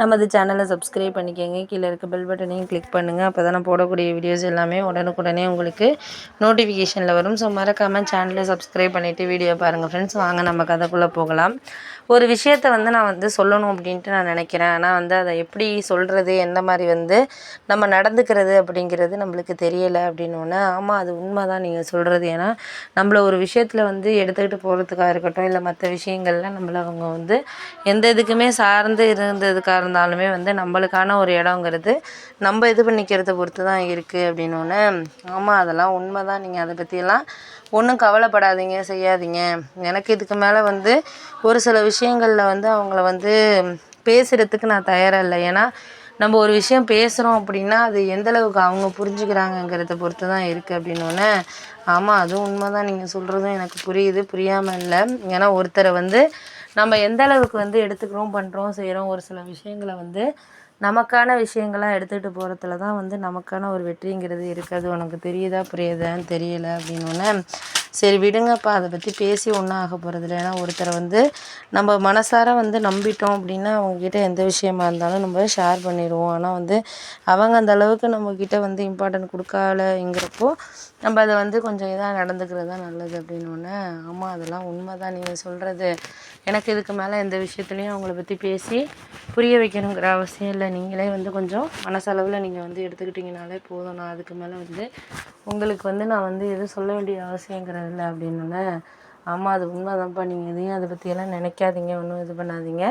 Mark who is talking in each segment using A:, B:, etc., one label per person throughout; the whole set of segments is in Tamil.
A: நமது சேனலை சப்ஸ்கிரைப் பண்ணிக்கோங்க. கீழே இருக்க பெல் பட்டனையும் கிளிக் பண்ணுங்கள் அப்போ தான் நான் போடக்கூடிய வீடியோஸ் எல்லாமே உடனுக்குடனே உங்களுக்கு நோட்டிஃபிகேஷனில் வரும். ஸோ மறக்காமல் சேனலை சப்ஸ்கிரைப் பண்ணிவிட்டு வீடியோ பாருங்கள் ஃப்ரெண்ட்ஸ் வாங்க நம்ம கதைக்குள்ளே போகலாம். ஒரு விஷயத்தை வந்து நான் வந்து சொல்லணும் அப்படின்ட்டு நான் நினைக்கிறேன். ஆனால் வந்து அதை எப்படி சொல்கிறது எந்த மாதிரி வந்து நம்ம நடந்துக்கிறது அப்படிங்கிறது நம்மளுக்கு தெரியலை அப்படின்னோடனே ஆமாம் அது உண்மை தான் நீங்கள் சொல்கிறது ஏன்னா நம்மள ஒரு விஷயத்தில் வந்து எடுத்துக்கிட்டு போகிறதுக்காக இருக்கட்டும் இல்லை மற்ற விஷயங்கள்லாம் நம்மளை அவங்க வந்து எந்த இதுக்குமே சார்ந்து இருந்ததுக்காக இருந்தாலுமே வந்து நம்மளுக்கான ஒரு இடங்கிறது நம்ம இது பண்ணிக்கிறத பொறுத்து தான் இருக்குது அப்படின்னோடனே ஆமாம் அதெல்லாம் உண்மை தான் நீங்கள் அதை பற்றியெல்லாம் ஒன்றும் கவலைப்படாதீங்க செய்யாதீங்க. எனக்கு இதுக்கு மேலே வந்து ஒரு சில விஷயங்களில் வந்து அவங்கள வந்து பேசுகிறதுக்கு நான் தயாராக இல்லை. ஏன்னா நம்ம ஒரு விஷயம் பேசுகிறோம் அப்படின்னா அது எந்தளவுக்கு அவங்க புரிஞ்சுக்கிறாங்கங்கிறத பொறுத்து தான் இருக்குது அப்படின்னோடனே ஆமாம் அதுவும் உண்மை தான் நீங்கள் சொல்கிறதும் எனக்கு புரியுது புரியாமல் இல்லை. ஏன்னா ஒருத்தரை வந்து நம்ம எந்த அளவுக்கு வந்து எடுத்துக்கிறோம் பண்ணுறோம் செய்கிறோம் ஒரு சில விஷயங்களை வந்து நமக்கான விஷயங்களாக எடுத்துகிட்டு போகிறதுல தான் வந்து நமக்கான ஒரு வெற்றிங்கிறது இருக்குது. அது உனக்கு தெரியுதா புரியுதான்னு தெரியல அப்படின்னோடனே சரி விடுங்கப்பா. அதை பற்றி பேசி ஒன்றும் ஆக போகிறதில்ல ஏன்னா ஒருத்தரை வந்து நம்ம மனசார வந்து நம்பிட்டோம் அப்படின்னா அவங்கக்கிட்ட எந்த விஷயமா இருந்தாலும் நம்ம ஷேர் பண்ணிடுவோம். ஆனால் வந்து அவங்க அந்த அளவுக்கு நம்மக்கிட்ட வந்து இம்பார்ட்டன்ட் கொடுக்கலங்கிறப்போ நம்ம அதை வந்து கொஞ்சம் இதாக நடந்துக்கிறது தான் நல்லது அப்படின்னோடனே ஆமாம் அதெல்லாம் உண்மை தான் நீங்கள் சொல்கிறது எனக்கு இதுக்கு மேலே எந்த விஷயத்துலையும் அவங்கள பற்றி பேசி புரிய வைக்கணுங்கிற அவசியம் இல்லை. நீங்களே வந்து கொஞ்சம் மனசளவில் நீங்கள் வந்து எடுத்துக்கிட்டிங்கனாலே போதும். நான் அதுக்கு மேலே வந்து உங்களுக்கு வந்து நான் வந்து எதுவும் சொல்ல வேண்டிய அவசியங்கிறது இல்லை அப்படின்னோடனே ஆமாம் அது உண்மைதான்ப்பா. நீங்கள் எதையும் அதை பற்றியெல்லாம் நினைக்காதீங்க. ஒன்றும் இது பண்ணாதீங்க.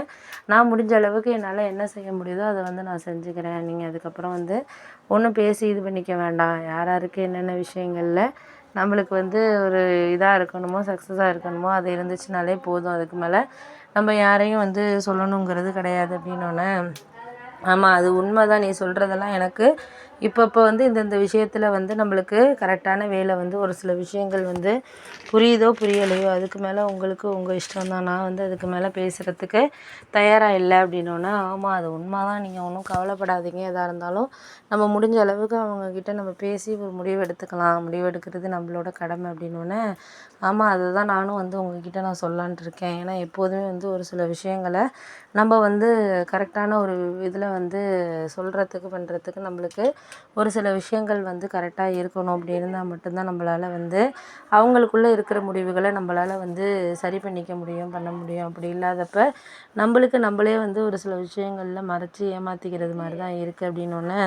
A: நான் முடிஞ்ச அளவுக்கு என்னால் என்ன செய்ய முடியுதோ அதை வந்து நான் செஞ்சுக்கிறேன். நீங்கள் அதுக்கப்புறம் வந்து ஒன்றும் பேசி இது பண்ணிக்க வேண்டாம். யார் யாருக்கு என்னென்ன விஷயங்களில் நம்மளுக்கு வந்து ஒரு இதாக இருக்கணுமோ சக்ஸஸாக இருக்கணுமோ அது இருந்துச்சுனாலே போதும். அதுக்கு மேலே நம்ம யாரையும் வந்து சொல்லணுங்கிறது கிடையாது. அப்படின்னோடனே ஆமாம் அது உண்மை தான் நீ சொல்கிறதெல்லாம் எனக்கு இப்போ இப்போ வந்து இந்தந்த விஷயத்தில் வந்து நம்மளுக்கு கரெக்டான வேலை வந்து ஒரு சில விஷயங்கள் வந்து புரியுதோ புரியலையோ அதுக்கு மேலே உங்களுக்கு உங்கள் இஷ்டம் தான். நான் வந்து அதுக்கு மேலே பேசுகிறதுக்கு தயாராக இல்லை அப்படின்னோன்னா ஆமாம் அது உண்மை தான் நீங்கள் ஒன்றும் கவலைப்படாதீங்க. எதாக இருந்தாலும் நம்ம முடிஞ்ச அளவுக்கு அவங்கக்கிட்ட நம்ம பேசி ஒரு முடிவு எடுத்துக்கலாம். முடிவு எடுக்கிறது நம்மளோட கடமை அப்படின்னோடனே ஆமாம் அதுதான் நானும் வந்து உங்ககிட்ட நான் சொல்லலான்ட்டு இருக்கேன். ஏன்னா எப்போதுமே வந்து ஒரு சில விஷயங்களை நம்ம வந்து கரெக்டான ஒரு இதில் வந்து சொல்கிறதுக்கு பண்ணுறதுக்கு நம்மளுக்கு ஒரு சில விஷயங்கள் வந்து கரெக்டாக இருக்கணும் அப்படி இருந்தால் மட்டும்தான் நம்மளால் வந்து அவங்களுக்குள்ளே இருக்கிற முடிவுகளை நம்மளால் வந்து சரி பண்ணிக்க முடியும் பண்ண முடியும். அப்படி இல்லாதப்ப நம்மளுக்கு நம்மளே வந்து ஒரு சில விஷயங்களில் மறைச்சி ஏமாற்றிக்கிறது மாதிரி தான் இருக்குது அப்படின்னோடனே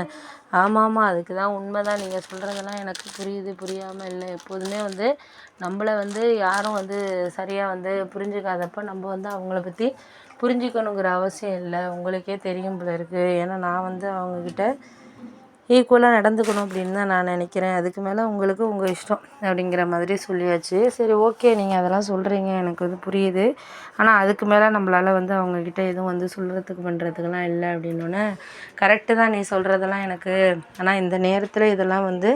A: ஆமாம் ஆமாம் அதுக்கு தான் உண்மை தான் நீங்கள் சொல்கிறதெல்லாம் எனக்கு புரியுது புரியாமல் இல்லை. எப்போதுமே வந்து நம்மள வந்து யாரும் வந்து சரியாக வந்து புரிஞ்சுக்காதப்ப நம்ம வந்து அவங்கள பற்றி புரிஞ்சுக்கணுங்கிற அவசியம் இல்லை. உங்களுக்கே தெரியும் போல இருக்குது ஏன்னா நான் வந்து அவங்கக்கிட்ட ஈக்குவலாக நடந்துக்கணும் அப்படின்னு தான் நான் நினைக்கிறேன். அதுக்கு மேலே உங்களுக்கு உங்கள் இஷ்டம் அப்படிங்கிற மாதிரி சொல்லியாச்சு. சரி ஓகே நீங்கள் அதெல்லாம் சொல்கிறீங்க எனக்கு வந்து புரியுது. ஆனால் அதுக்கு மேலே நம்மளால் வந்து அவங்கக்கிட்ட எதுவும் வந்து சொல்கிறதுக்கு பண்ணுறதுக்கெல்லாம் இல்லை அப்படின்னோடனே கரெக்டு தான் நீ சொல்கிறதெல்லாம் எனக்கு ஆனால் இந்த நேரத்தில் இதெல்லாம் வந்து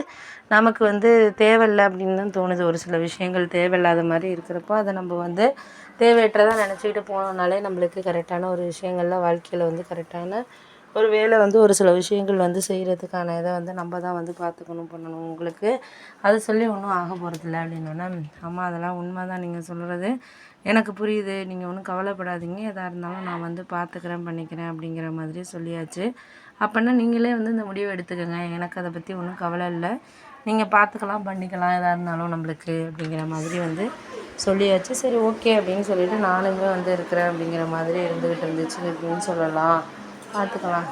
A: நமக்கு வந்து தேவையில்லை அப்படின்னு தான் தோணுது. ஒரு சில விஷயங்கள் தேவையில்லாத மாதிரி இருக்கிறப்போ அதை நம்ம வந்து தேவையற்றதாக நினச்சிக்கிட்டு போனோம்னாலே நம்மளுக்கு கரெக்டான ஒரு விஷயங்கள்லாம் வாழ்க்கையில் வந்து கரெக்டான ஒரு வேலை வந்து ஒரு சில விஷயங்கள் வந்து செய்கிறதுக்கான இதை வந்து நம்ம தான் வந்து பார்த்துக்கணும் பண்ணணும். உங்களுக்கு அது சொல்லி ஒன்றும் ஆக போகிறதில்ல அப்படின்னோடனே அம்மா அதெல்லாம் உண்மை தான் நீங்கள் சொல்கிறது எனக்கு புரியுது. நீங்கள் ஒன்றும் கவலைப்படாதீங்க. எதாக இருந்தாலும் நான் வந்து பார்த்துக்கிறேன் பண்ணிக்கிறேன் அப்படிங்கிற மாதிரி சொல்லியாச்சு. அப்போன்னா நீங்களே வந்து இந்த முடிவை எடுத்துக்கோங்க. எனக்கு அதை பற்றி ஒன்றும் கவலை இல்லை. நீங்கள் பார்த்துக்கலாம் பண்ணிக்கலாம். எதாக இருந்தாலும் நம்மளுக்கு அப்படிங்கிற மாதிரி வந்து சொல்லியாச்சு. சரி ஓகே அப்படின்னு சொல்லிவிட்டு நானுமே வந்து இருக்கிறேன் அப்படிங்கிற மாதிரி இருந்துக்கிட்டு இருந்துச்சு அப்படின்னு சொல்லலாம். பார்த்துக்கலாம்